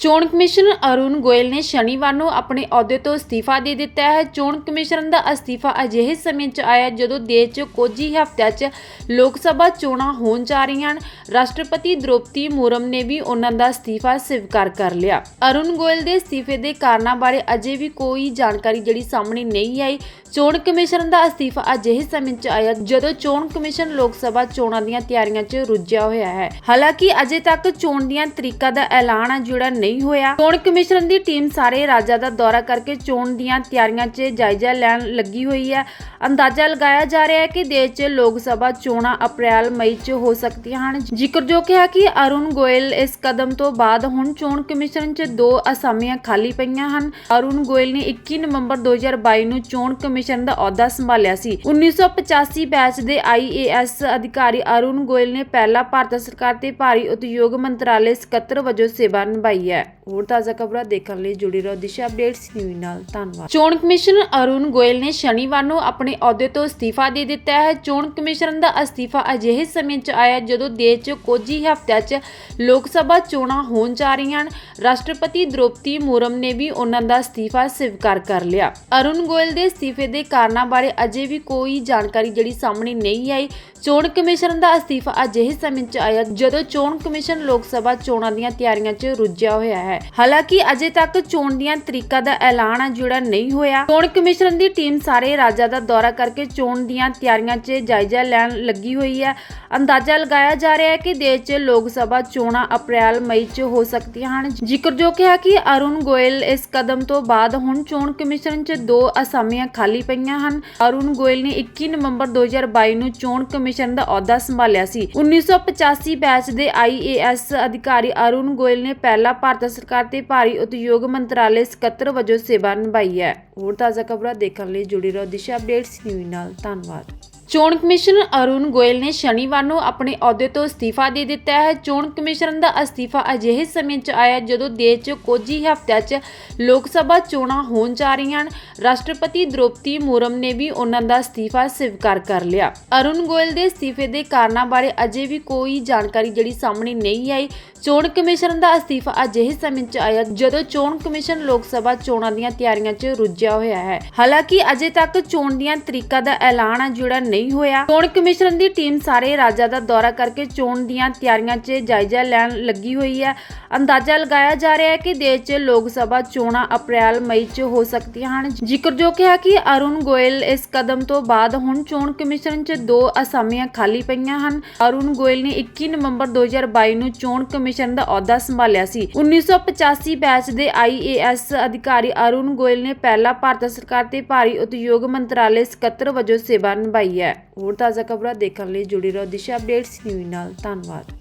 ਚੋਣ ਕਮਿਸ਼ਨਰ ਅਰੁਣ ਗੋਇਲ ਨੇ ਸ਼ਨੀਵਾਰ ਨੂੰ ਆਪਣੇ ਅਹੁਦੇ ਤੋਂ ਅਸਤੀਫਾ ਦੇ ਦਿੱਤਾ ਹੈ। ਚੋਣ ਕਮਿਸ਼ਨਰ ਦਾ ਅਸਤੀਫਾ ਅਜਿਹੇ ਸਮੇਂ 'ਚ ਆਇਆ ਜਦੋਂ ਦੇਸ਼ 'ਚ ਕੁਝ ਹੀ ਹਫ਼ਤਿਆਂ 'ਚ ਲੋਕ ਸਭਾ ਚੋਣਾਂ ਹੋਣ ਜਾ ਰਹੀਆਂ ਹਨ। ਰਾਸ਼ਟਰਪਤੀ ਦ੍ਰੋਪਦੀ ਮੁਰਮ ਨੇ ਵੀ ਉਹਨਾਂ ਦਾ ਅਸਤੀਫਾ ਸਵੀਕਾਰ ਕਰ ਲਿਆ। ਅਰੁਣ ਗੋਇਲ ਦੇ ਅਸਤੀਫੇ ਦੇ ਕਾਰਨਾਂ ਬਾਰੇ ਅਜੇ ਵੀ ਕੋਈ ਜਾਣਕਾਰੀ ਜਿਹੜੀ ਸਾਹਮਣੇ ਨਹੀਂ ਆਈ। ਚੋਣ ਕਮਿਸ਼ਨਰ ਦਾ ਅਸਤੀਫਾ ਅਜਿਹੇ ਸਮੇਂ 'ਚ ਆਇਆ ਜਦੋਂ ਚੋਣ ਕਮਿਸ਼ਨ ਲੋਕ ਸਭਾ ਚੋਣਾਂ ਦੀਆਂ ਤਿਆਰੀਆਂ 'ਚ ਰੁੱਝਿਆ ਹੋਇਆ ਹੈ। ਹਾਲਾਂਕਿ ਅਜੇ ਤੱਕ ਚੋਣ ਦੀਆਂ ਤਰੀਕਾਂ ਦਾ ਐਲਾਨ ਆ ਜਿਹੜਾ ਨਹੀਂ ਹੋਇਆ। ਚੋਣ ਕਮਿਸ਼ਨ ਦੀ ਟੀਮ ਸਾਰੇ ਰਾਜਾਂ ਦਾ ਦੌਰਾ ਕਰਕੇ ਚੋਣ ਦੀਆਂ ਤਿਆਰੀਆਂ 'ਚ ਜਾਇਜ਼ਾ ਲੈਣ ਲੱਗੀ ਹੋਈ ਹੈ। ਅੰਦਾਜ਼ਾ ਲਗਾਇਆ ਜਾ ਰਿਹਾ ਹੈ ਕਿ ਦੇਸ਼ 'ਚ ਲੋਕ ਸਭਾ ਚੋਣਾਂ ਅਪ੍ਰੈਲ, ਮਈ 'ਚ ਹੋ ਸਕਦੀਆਂ ਹਨ। ਜ਼ਿਕਰਯੋਗ ਹੈ ਕਿ ਅਰੁਣ ਗੋਇਲ ਇਸ ਕਦਮ ਤੋਂ ਬਾਅਦ ਹੁਣ ਚੋਣ ਕਮਿਸ਼ਨ 'ਚ ਦੋ ਅਸਾਮੀਆਂ ਖਾਲੀ ਪਈਆਂ ਹਨ। ਅਰੁਣ ਗੋਇਲ ਨੇ 21 ਨਵੰਬਰ 2022 ਨੂੰ ਚੋਣ ਕਮਿਸ਼ਨ ਦਾ ਅਹੁਦਾ ਸੰਭਾਲਿਆ ਸੀ। 1985 ਬੈਚ ਦੇ ਆਈਏਐਸ ਅਧਿਕਾਰੀ ਅਰੁਣ ਗੋਇਲ ਨੇ ਪਹਿਲਾਂ ਭਾਰਤ ਸਰਕਾਰ ਤੇ ਭਾਰੀ ਉਦਯੋਗ ਮੰਤਰਾਲੇ ਸਕੱਤਰ ਵਜੋਂ ਸੇਵਾ ਨਿਭਾਈ ਹੈ। yeah. ਹੋਰ ਤਾਜ਼ਾ ਖਬਰਾਂ ਦੇਖਣ ਲਈ ਜੁੜੀ ਰਹੋ ਦਿਸ਼ਾ ਅਪਡੇਟਸ ਨਿਊਜ਼ ਨਾਲ। ਧੰਨਵਾਦ। ਚੋਣ ਕਮਿਸ਼ਨਰ ਅਰੁਣ ਗੋਇਲ ਨੇ ਸ਼ਨੀਵਾਰ ਨੂੰ ਆਪਣੇ ਅਹੁਦੇ ਤੋਂ ਅਸਤੀਫਾ ਦੇ ਦਿੱਤਾ ਹੈ। ਚੋਣ ਕਮਿਸ਼ਨਰ ਦਾ ਅਸਤੀਫਾ ਅਜਿਹੇ ਸਮੇਂ 'ਚ ਆਇਆ ਜਦੋਂ ਦੇਸ਼ 'ਚ ਕੁਝ ਹੀ ਹਫ਼ਤਿਆਂ 'ਚ ਲੋਕ ਸਭਾ ਚੋਣਾਂ ਹੋਣ ਜਾ ਰਹੀਆਂ ਹਨ। ਰਾਸ਼ਟਰਪਤੀ ਦ੍ਰੋਪਦੀ ਮੁਰਮ ਨੇ ਵੀ ਉਹਨਾਂ ਦਾ ਅਸਤੀਫਾ ਸਵੀਕਾਰ ਕਰ ਲਿਆ। ਅਰੁਣ ਗੋਇਲ ਦੇ ਅਸਤੀਫੇ ਦੇ ਕਾਰਨਾਂ ਬਾਰੇ ਅਜੇ ਵੀ ਕੋਈ ਜਾਣਕਾਰੀ ਜਿਹੜੀ ਸਾਹਮਣੇ ਨਹੀਂ ਆਈ। ਚੋਣ ਕਮਿਸ਼ਨ ਦਾ ਅਸਤੀਫਾ ਅਜਿਹੇ ਸਮੇਂ 'ਚ ਆਇਆ ਜਦੋਂ ਚੋਣ ਕਮਿਸ਼ਨ ਲੋਕ ਸਭਾ ਚੋਣਾਂ ਦੀਆਂ ਤਿਆਰੀਆਂ 'ਚ ਰੁੱਝਿਆ ਹੋਇਆ ਹੈ। ਹਾਲਾਂਕਿ ਅਜੇ ਤੱਕ ਚੋਣ ਦੀਆਂ ਤਰੀਕਾਂ ਦਾ ਐਲਾਨ ਆ ਜਿਹੜਾ ਨਹੀਂ ਹੋਇਆ। ਚੋਣ ਕਮਿਸ਼ਨ ਦੀ ਟੀਮ ਸਾਰੇ ਰਾਜਾਂ ਦਾ ਦੌਰਾ ਕਰਕੇ ਚੋਣ ਦੀਆਂ ਤਿਆਰੀਆਂ 'ਚ ਜਾਇਜ਼ਾ ਲੈਣ ਲੱਗੀ ਹੋਈ ਹੈ। ਅੰਦਾਜ਼ਾ ਲਗਾਇਆ ਜਾ ਰਿਹਾ ਹੈ ਕਿ ਦੇਸ਼ 'ਚ ਲੋਕ ਸਭਾ ਚੋਣਾਂ ਅਪ੍ਰੈਲ, ਮਈ 'ਚ ਹੋ ਸਕਦੀਆਂ ਹਨ। ਜ਼ਿਕਰਯੋਗ ਹੈ ਕਿ ਅਰੁਣ ਗੋਇਲ ਇਸ ਕਦਮ ਤੋਂ ਬਾਅਦ ਹੁਣ ਚੋਣ ਕਮਿਸ਼ਨ 'ਚ ਦੋ ਅਸਾਮੀਆਂ ਖਾਲੀ ਪਈਆਂ ਹਨ। ਅਰੁਣ ਗੋਇਲ ਨੇ 21 ਨਵੰਬਰ 2022 ਨੂੰ ਚੋਣ ਕਮਿਸ਼ਨ ਦਾ ਅਹੁਦਾ ਸੰਭਾਲਿਆ ਸੀ। 1985 ਬੈਚ ਦੇ ਆਈਏਐਸ ਅਧਿਕਾਰੀ ਅਰੁਣ ਗੋਇਲ ਨੇ ਪਹਿਲਾ ਭਾਰਤ ਸਰਕਾਰ ਤੇ ਭਾਰੀ ਉਦਯੋਗ ਮੰਤਰਾਲੇ ਸਕੱਤਰ ਵਜੋਂ ਸੇਵਾ ਨਿਭਾਈ ਹੈ। ਹੋਰ ਤਾਜ਼ਾ ਖਬਰਾਂ ਦੇਖਣ ਲਈ ਜੁੜੀ ਰਹੋ ਦਿਸ਼ਾ ਅਪਡੇਟਸ ਨਿਊਜ਼ ਨਾਲ। ਧੰਨਵਾਦ। ਚੋਣ ਕਮਿਸ਼ਨਰ ਅਰੁਣ ਗੋਇਲ ਨੇ ਸ਼ਨੀਵਾਰ ਨੂੰ ਆਪਣੇ ਅਹੁਦੇ ਤੋਂ ਅਸਤੀਫਾ ਦੇ ਦਿੱਤਾ ਹੈ। ਚੋਣ ਕਮਿਸ਼ਨਰ ਦਾ ਅਸਤੀਫਾ ਅਜਿਹੇ ਸਮੇਂ 'ਚ ਆਇਆ ਜਦੋਂ ਦੇਸ਼ 'ਚ ਕੁਝ ਹੀ ਹਫ਼ਤਿਆਂ 'ਚ ਲੋਕ ਸਭਾ ਚੋਣਾਂ ਹੋਣ ਜਾ ਰਹੀਆਂ ਹਨ। ਰਾਸ਼ਟਰਪਤੀ ਦ੍ਰੋਪਦੀ ਮੁਰਮ ਨੇ ਵੀ ਉਹਨਾਂ ਦਾ ਅਸਤੀਫਾ ਸਵੀਕਾਰ ਕਰ ਲਿਆ। ਅਰੁਣ ਗੋਇਲ ਦੇ ਅਸਤੀਫੇ ਦੇ ਕਾਰਨਾਂ ਬਾਰੇ ਅਜੇ ਵੀ ਕੋਈ ਜਾਣਕਾਰੀ ਜਿਹੜੀ ਸਾਹਮਣੇ ਨਹੀਂ ਆਈ। ਚੋਣ ਕਮਿਸ਼ਨ ਦਾ ਅਸਤੀਫਾ ਅਜਿਹੇ ਸਮੇਂ 'ਚ ਆਇਆ ਜਦੋਂ ਚੋਣ ਕਮਿਸ਼ਨ ਲੋਕ ਸਭਾ ਚੋਣਾਂ ਦੀਆਂ ਤਿਆਰੀਆਂ 'ਚ ਰੁੱਝਿਆ ਹੋਇਆ ਹੈ। ਹਾਲਾਂਕਿ ਅਜੇ ਤੱਕ ਚੋਣ ਦੀਆਂ ਤਰੀਕਾਂ ਦਾ ਐਲਾਨ ਜਿਹੜਾ ਨਹੀਂ ਹੋਇਆ। ਚੋਣ ਕਮਿਸ਼ਨ ਦੀ ਟੀਮ ਸਾਰੇ ਰਾਜਾਂ ਦਾ ਦੌਰਾ ਕਰਕੇ ਚੋਣ ਦੀਆਂ ਤਿਆਰੀਆਂ 'ਚ ਜਾਇਜ਼ਾ ਲੈਣ ਲੱਗੀ ਹੋਈ ਹੈ। ਅੰਦਾਜ਼ਾ ਲਗਾਇਆ ਜਾ ਰਿਹਾ ਹੈ ਕਿ ਦੇਸ਼ 'ਚ ਲੋਕ ਸਭਾ ਚੋਣਾਂ ਅਪ੍ਰੈਲ, ਮਈ 'ਚ ਹੋ ਸਕਦੀਆਂ ਹਨ। ਜ਼ਿਕਰਯੋਗ ਹੈ ਕਿ ਅਰੁਣ ਗੋਇਲ ਇਸ ਕਦਮ ਤੋਂ ਬਾਅਦ ਹੁਣ ਚੋਣ ਕਮਿਸ਼ਨ 'ਚ ਦੋ ਅਸਾਮੀਆਂ ਖਾਲੀ ਪਈਆਂ ਹਨ। ਅਰੁਣ ਗੋਇਲ ਨੇ 21 ਨਵੰਬਰ 2022 ਨੂੰ ਚੋਣ ਕਮਿਸ਼ਨ ਦਾ ਅਹੁਦਾ ਸੰਭਾਲਿਆ ਸੀ। 1985 ਬੈਚ ਦੇ ਆਈਏਐਸ ਅਧਿਕਾਰੀ ਅਰੁਣ ਗੋਇਲ ਨੇ ਪਹਿਲਾਂ ਭਾਰਤ ਸਰਕਾਰ ਤੇ ਭਾਰੀ ਉਦਯੋਗ ਮੰਤਰਾਲੇ ਸਕੱਤਰ ਵਜੋਂ ਸੇਵਾ ਨਿਭਾਈ ਹੈ। ਹੋਰ ਤਾਜ਼ਾ ਖਬਰਾਂ ਦੇਖਣ ਲਈ ਜੁੜੀ ਰਹੋ ਦਿਸ਼ਾ ਅਪਡੇਟਸ ਨਿਊਜ਼ ਨਾਲ। ਧੰਨਵਾਦ।